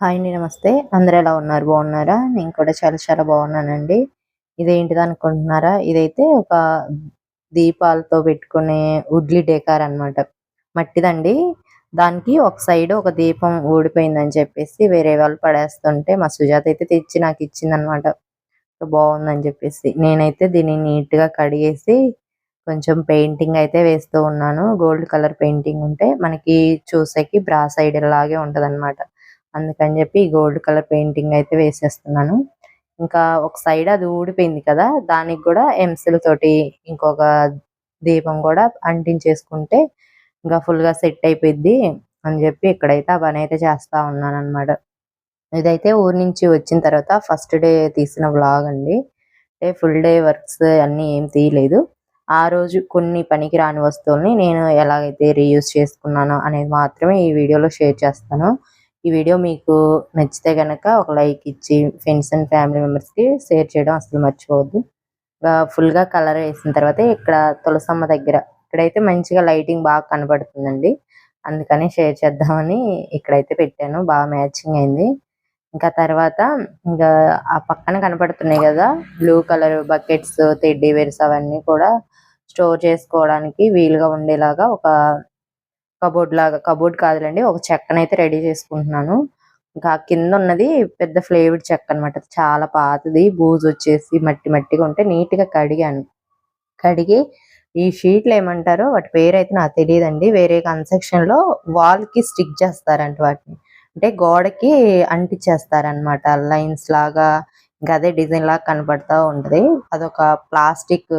Hi అండి నమస్తే. అందరూ ఎలా ఉన్నారు? బాగున్నారా? నేను కూడా చాలా చాలా బాగున్నానండి. ఇదేంటిది అనుకుంటున్నారా? ఇదైతే ఒక దీపాలతో పెట్టుకునే ఉడ్లీ డేకార్ అన్నమాట. మట్టిదండి. దానికి ఒక సైడ్ ఒక దీపం ఊడిపోయిందని చెప్పేసి వేరే వాళ్ళు పడేస్తుంటే మా సుజాత అయితే తెచ్చి నాకు ఇచ్చిందనమాట బాగుందని చెప్పేసి. నేనైతే దీన్ని నీట్గా కడిగేసి కొంచెం పెయింటింగ్ అయితే వేస్తూ ఉన్నాను. గోల్డ్ కలర్ పెయింటింగ్ ఉంటే మనకి చూసేకి బ్రా సైడ్ లాగే ఉంటదన్నమాట. అందుకని చెప్పి గోల్డ్ కలర్ పెయింటింగ్ అయితే వేసేస్తున్నాను. ఇంకా ఒక సైడ్ అది ఊడిపోయింది కదా దానికి కూడా ఎంసీల్ తోటి ఇంకొక దీపం కూడా అంటించేసుకుంటే ఇంకా ఫుల్గా సెట్ అయిపోయింది అని చెప్పి ఇక్కడైతే ఆ పని అయితే చేస్తా ఉన్నాను అనమాట ఇదైతే ఊరి నుంచి వచ్చిన తర్వాత ఫస్ట్ డే తీసిన వ్లాగ్ అండి. అంటే ఫుల్ డే వర్క్స్ అన్ని ఏం తీయలేదు. ఆ రోజు కొన్ని పనికి రాని వస్తువుల్ని నేను ఎలాగైతే రీయూజ్ చేసుకున్నానో అనేది మాత్రమే ఈ వీడియోలో షేర్ చేస్తాను. ఈ వీడియో మీకు నచ్చితే కనుక ఒక లైక్ ఇచ్చి ఫ్రెండ్స్ అండ్ ఫ్యామిలీ మెంబర్స్కి షేర్ చేయడం అసలు మర్చిపోవద్దు. ఫుల్గా కలర్ వేసిన తర్వాత ఇక్కడ తులసమ్మ దగ్గర ఇక్కడైతే మంచిగా లైటింగ్ బాగా కనబడుతుందండి. అందుకని షేర్ చేద్దామని ఇక్కడైతే పెట్టాను బాగా మ్యాచింగ్ అయింది. ఇంకా తర్వాత ఇంకా ఆ పక్కన కనపడుతున్నాయి కదా blue colour buckets teddy bears అవన్నీ కూడా స్టోర్ చేసుకోవడానికి వీలుగా ఉండేలాగా ఒక కబోర్డ్ లాగా కబోర్డ్ కాదులేండి ఒక చెక్కనైతే రెడీ చేసుకుంటున్నాను. ఇంకా కింద ఉన్నది పెద్ద ఫ్లేవర్డ్ చెక్క అన్నమాట. చాలా పాతది బూజు వచ్చేసి మట్టి మట్టిగా ఉంటే నీట్గా కడిగాను. కడిగి ఈ షీట్లు ఏమంటారో వాటి పేరు అయితే నాకు తెలియదండి. వేరే కన్స్ట్రక్షన్లో వాల్కి స్టిక్ చేస్తారంట వాటిని. అంటే గోడకి అంటించేస్తారనమాట లైన్స్ లాగా ఇంకా అదే డిజైన్ లాగా కనపడతా ఉంటది. అదొక ప్లాస్టిక్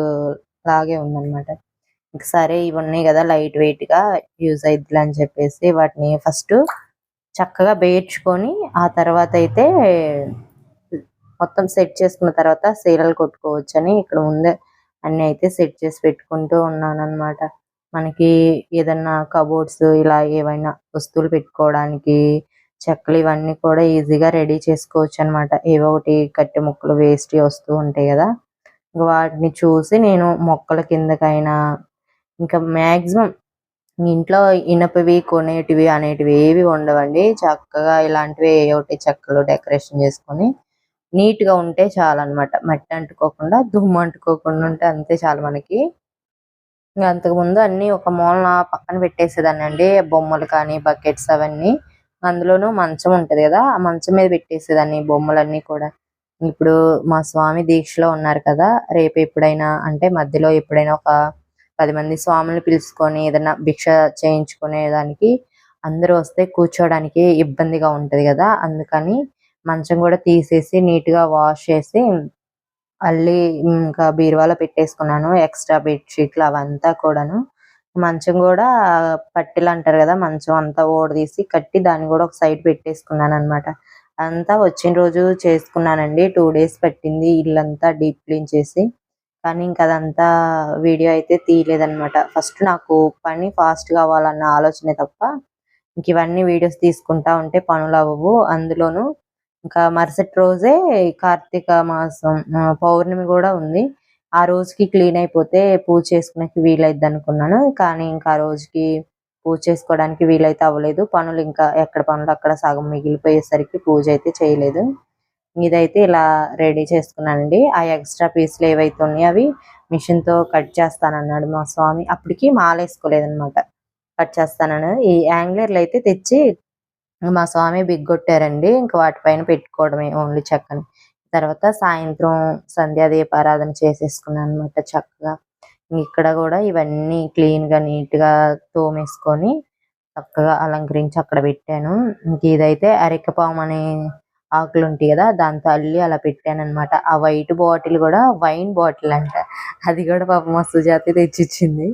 లాగే ఉందన్నమాట. సరే ఇవి ఉన్నాయి కదా లైట్ వెయిట్గా యూజ్ అయిద్దిలే అని చెప్పేసి వాటిని ఫస్ట్ చక్కగా బేర్చుకొని ఆ తర్వాత అయితే మొత్తం సెట్ చేసుకున్న తర్వాత సీరలు కొట్టుకోవచ్చు అని ఇక్కడ ముందే అన్ని అయితే సెట్ చేసి పెట్టుకుంటూ ఉన్నాను అన్నమాట మనకి ఏదన్నా కబోర్డ్స్ ఇలా ఏవైనా వస్తువులు పెట్టుకోవడానికి చెక్కలు ఇవన్నీ కూడా ఈజీగా రెడీ చేసుకోవచ్చు అన్నమాట ఏవో ఒకటి కట్టె ముక్కలు వేస్ట్ వస్తూ ఉంటాయి కదా. వాటిని చూసి నేను మొక్కల కిందకైనా ఇంకా మాక్సిమం ఇంట్లో ఇనపవి కొనేటివి అనేటివి ఏవి ఉండవండి. చక్కగా ఇలాంటివి ఏ ఒకటి చెక్కలు డెకరేషన్ చేసుకొని నీట్గా ఉంటే చాలన్నమాట. మట్టి అంటుకోకుండా దుమ్ము అంటుకోకుండా ఉంటే అంతే చాలు మనకి. ఇంకా అంతకు ముందు అన్ని ఒక మూలన పక్కన పెట్టేసేదాన్ని అండి. బొమ్మలు కానీ బకెట్స్ అవన్నీ. అందులోనూ మంచం ఉంటది కదా ఆ మంచం మీద పెట్టేసేదాన్ని బొమ్మలన్నీ కూడా. ఇప్పుడు మా స్వామి దీక్షలో ఉన్నారు కదా రేపు ఎప్పుడైనా అంటే మధ్యలో ఎప్పుడైనా ఒక పది మంది స్వాములు పిలుచుకొని ఏదైనా భిక్ష చేయించుకునే దానికి అందరూ వస్తే కూర్చోడానికి ఇబ్బందిగా ఉంటది కదా. అందుకని మంచం కూడా తీసేసి నీట్గా వాష్ చేసి అల్లి ఇంకా బీరువాలో పెట్టేసుకున్నాను. ఎక్స్ట్రా బెడ్షీట్లు అవంతా కూడాను. మంచం కూడా పట్టెలు అంటారు కదా మంచం అంతా ఓడదీసి కట్టి దాన్ని కూడా ఒక సైడ్ పెట్టేసుకున్నాను అన్నమాట అంతా వచ్చిన రోజు చేసుకున్నానండి. టూ డేస్ పట్టింది. ఇల్లంతా డీప్ క్లీన్ చేసి కానీ ఇంకా అదంతా వీడియో అయితే తీయలేదనమాట ఫస్ట్ నాకు పని ఫాస్ట్ కావాలన్న ఆలోచనే తప్ప ఇంక ఇవన్నీ వీడియోస్ తీసుకుంటా ఉంటే పనులు అవ్వవు. అందులోనూ ఇంకా మరుసటి రోజే కార్తీక మాసం పౌర్ణమి కూడా ఉంది. ఆ రోజుకి క్లీన్ అయిపోతే పూజ చేసుకునేకి వీలైద్ది అనుకున్నాను. కానీ ఇంకా ఆ రోజుకి పూజ చేసుకోవడానికి వీలైతే అవ్వలేదు. పనులు ఇంకా ఎక్కడ పనులు అక్కడ సగం మిగిలిపోయేసరికి పూజ అయితే చేయలేదు. ఇదైతే ఇలా రెడీ చేసుకున్నానండి. ఆ ఎక్స్ట్రా పీసులు ఏవైతే ఉన్నాయో అవి మిషన్తో కట్ చేస్తానన్నాడు మా స్వామి. అప్పటికి మాల వేసుకోలేదన్నమాట కట్ చేస్తానని ఈ యాంగ్లర్లు అయితే తెచ్చి మా స్వామి బిగ్గొట్టారండి. ఇంకా వాటిపైన పెట్టుకోవడమే ఓన్లీ చెక్కని. తర్వాత సాయంత్రం సంధ్యా దీపారాధన చేసేసుకున్నాను అనమాట చక్కగా ఇక్కడ కూడా ఇవన్నీ క్లీన్ నీట్గా నీట్గా తోమేసుకొని చక్కగా అలంకరించి అక్కడ పెట్టాను. ఇంక ఇదైతే అరికపాము అనే ఆకులు ఉంటాయి కదా దాంతో అల్లి అలా పెట్టాను అనమాట ఆ వైట్ బాటిల్ కూడా వైన్ బాటిల్ అంట. అది కూడా పాపం మా సుజాత తెచ్చిచ్చింది.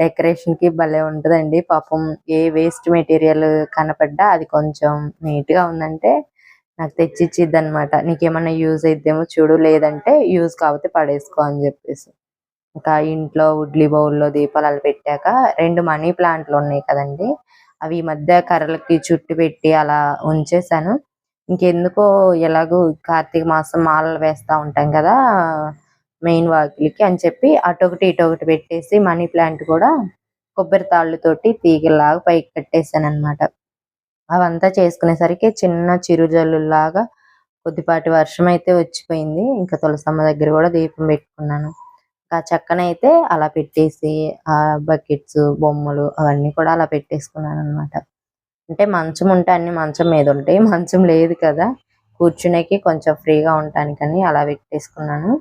డెకరేషన్కి భలే ఉంటదండి. పాపం ఏ వేస్ట్ మెటీరియల్ కనపడ్డా అది కొంచెం నీట్గా ఉందంటే నాకు తెచ్చిచ్చిద్ది అనమాట నీకేమన్నా యూజ్ అయిద్దేమో చూడు లేదంటే యూజ్ కాకపోతే పడేసుకో అని చెప్పేసి. ఇంకా ఇంట్లో ఉడ్లీ బౌల్లో దీపాలు అలా పెట్టాక రెండు మనీ ప్లాంట్లు ఉన్నాయి కదండి. అవి ఈ మధ్య కర్రలకి చుట్టు పెట్టి అలా ఉంచేసాను ఇంకెందుకో ఎలాగో కార్తీక మాసం మాలలు వేస్తా ఉంటాం కదా మెయిన్ వాకిలికి అని చెప్పి అటొకటి ఇటొకటి పెట్టేసి మనీ ప్లాంట్ కూడా కొబ్బరి తాళ్ళతోటి తీగలాగా పైకి కట్టేసాను అనమాట అవంతా చేసుకునేసరికి చిన్న చిరుజల్లులాగా కొద్దిపాటి వర్షం అయితే వచ్చిపోయింది. ఇంకా తులసమ్మ దగ్గర కూడా దీపం పెట్టుకున్నాను. ఆ చక్కనైతే అలా పెట్టేసి ఆ బకెట్స్ బొమ్మలు అవన్నీ కూడా అలా పెట్టేసుకున్నాను అనమాట అంటే మంచం ఉంటే అన్ని మంచం మీద ఉంటాయి. మంచం లేదు కదా. కూర్చునేకి కొంచెం ఫ్రీగా ఉండటానికని అలా పెట్టేసుకున్నాను.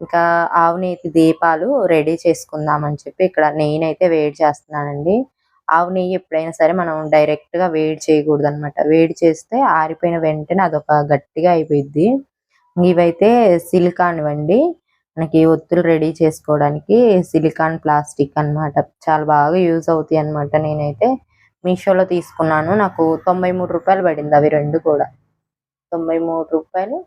ఇంకా ఆవు నేతి దీపాలు రెడీ చేసుకుందామని చెప్పి ఇక్కడ నేనైతే వేడి చేస్తున్నానండి. ఆవు నెయ్యి ఎప్పుడైనా సరే మనం డైరెక్ట్గా వేడి చేయకూడదు అనమాట వేడి చేస్తే ఆరిపోయిన వెంటనే అదొక గట్టిగా అయిపోయింది ఇవైతే సిలికాన్ ఇవ్వండి మనకి ఒత్తులు రెడీ చేసుకోవడానికి సిలికాన్ ప్లాస్టిక్ అన్నమాట. చాలా బాగా యూజ్ అవుతాయి అనమాట నేనైతే. మీషోలో తీసుకున్నాను. నాకు తొంభై మూడు రూపాయలు పడింది అవి రెండు కూడా. తొంభై మూడు రూపాయలు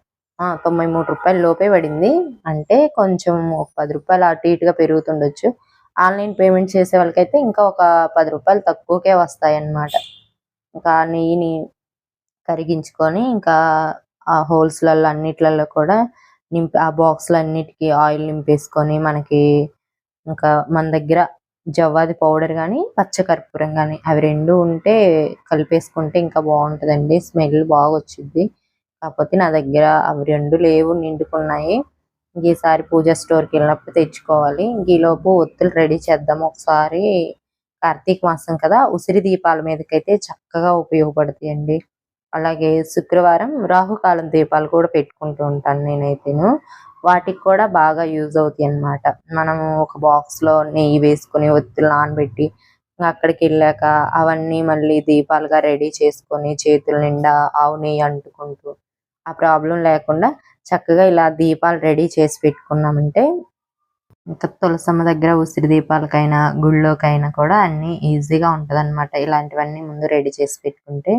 తొంభై మూడు రూపాయల లోపే పడింది. అంటే కొంచెం ఒక పది రూపాయలు అటు ఇటుగా పెరుగుతుండొచ్చు. ఆన్లైన్ పేమెంట్ చేసే వాళ్ళకైతే ఇంకా ఒక పది రూపాయలు తక్కువకే వస్తాయి అన్నమాట ఇంకా నెయ్యిని కరిగించుకొని ఇంకా ఆ హోల్స్లలో అన్నిట్లలో కూడా నింపి ఆ బాక్స్లు అన్నిటికీ ఆయిల్ నింపేసుకొని మనకి ఇంకా మన దగ్గర జవ్వాది పౌడర్ కానీ పచ్చకర్పూరం కానీ అవి రెండు ఉంటే కలిపేసుకుంటే ఇంకా బాగుంటుందండి. స్మెల్ బాగా వచ్చింది కాకపోతే నా దగ్గర అవి రెండు లేవు నిండుకున్నాయి. ఈసారి పూజ స్టోర్కి వెళ్ళినప్పుడు తెచ్చుకోవాలి. ఈలోపు ఒత్తులు రెడీ చేద్దాం. ఒకసారి కార్తీక మాసం కదా ఉసిరి దీపాల మీదకైతే చక్కగా ఉపయోగపడతాయండి. అలాగే శుక్రవారం రాహుకాలం దీపాలు కూడా పెట్టుకుంటూ ఉంటాను నేనైతేను. వాటికి కూడా బాగా యూజ్ అవుతాయి అన్నమాట. మనము ఒక బాక్స్లో నెయ్యి వేసుకుని ఒత్తులు నానబెట్టి అక్కడికి వెళ్ళాక అవన్నీ మళ్ళీ దీపాలుగా రెడీ చేసుకొని చేతుల నిండా ఆవు నెయ్యి అంటుకుంటూ ఆ ప్రాబ్లం లేకుండా చక్కగా ఇలా దీపాలు రెడీ చేసి పెట్టుకున్నామంటే ఇంకా తులసమ్మ దగ్గర ఉసిరి దీపాలకైనా గుళ్ళోకైనా కూడా అన్ని ఈజీగా ఉంటది అనమాట ఇలాంటివన్నీ ముందు రెడీ చేసి పెట్టుకుంటే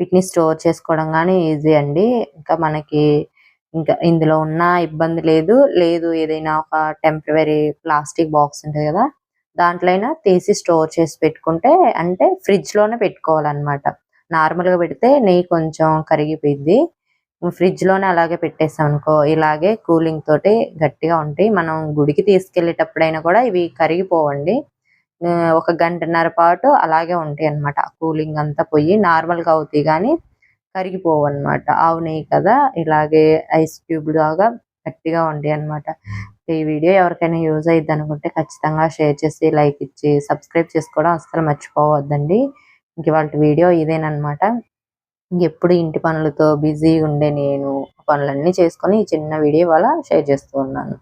వీటిని స్టోర్ చేసుకోవడం కానీ ఈజీ అండి. ఇంకా మనకి ఇంకా ఇందులో ఉన్న ఇబ్బంది లేదు. లేదు ఏదైనా ఒక టెంపరీ ప్లాస్టిక్ బాక్స్ ఉంటుంది కదా దాంట్లో అయినా తీసి స్టోర్ చేసి పెట్టుకుంటే అంటే ఫ్రిడ్జ్లోనే పెట్టుకోవాలన్నమాట. నార్మల్గా పెడితే నెయ్యి కొంచెం కరిగిపోయింది ఫ్రిడ్జ్లోనే అలాగే పెట్టేసాం అనుకో ఇలాగే కూలింగ్ తోటి గట్టిగా ఉంటాయి. మనం గుడికి తీసుకెళ్ళేటప్పుడైనా కూడా ఇవి కరిగిపోవండి. ఒక గంటన్నర పాటు అలాగే ఉంటాయి అన్నమాట కూలింగ్ అంతా పోయి నార్మల్గా అవుతాయి కానీ కరిగిపోవు అన్నమాట ఆవు నెయ్యి కదా ఇలాగే ఐస్ క్యూబ్ లాగా గట్టిగా ఉంటాయి అన్నమాట ఈ వీడియో ఎవరికైనా యూజ్ అయ్యిద్ది అనుకుంటే ఖచ్చితంగా షేర్ చేసి లైక్ ఇచ్చి సబ్స్క్రైబ్ చేసుకోవడం అస్సలు మర్చిపోవద్దండి. ఇంక వాళ్ళ వీడియో ఇదేనమాట ఎప్పుడు ఇంటి పనులతో బిజీ ఉండే నేను పనులన్నీ చేసుకొని ఈ చిన్న వీడియో వల్ల షేర్ చేస్తూ ఉన్నాను.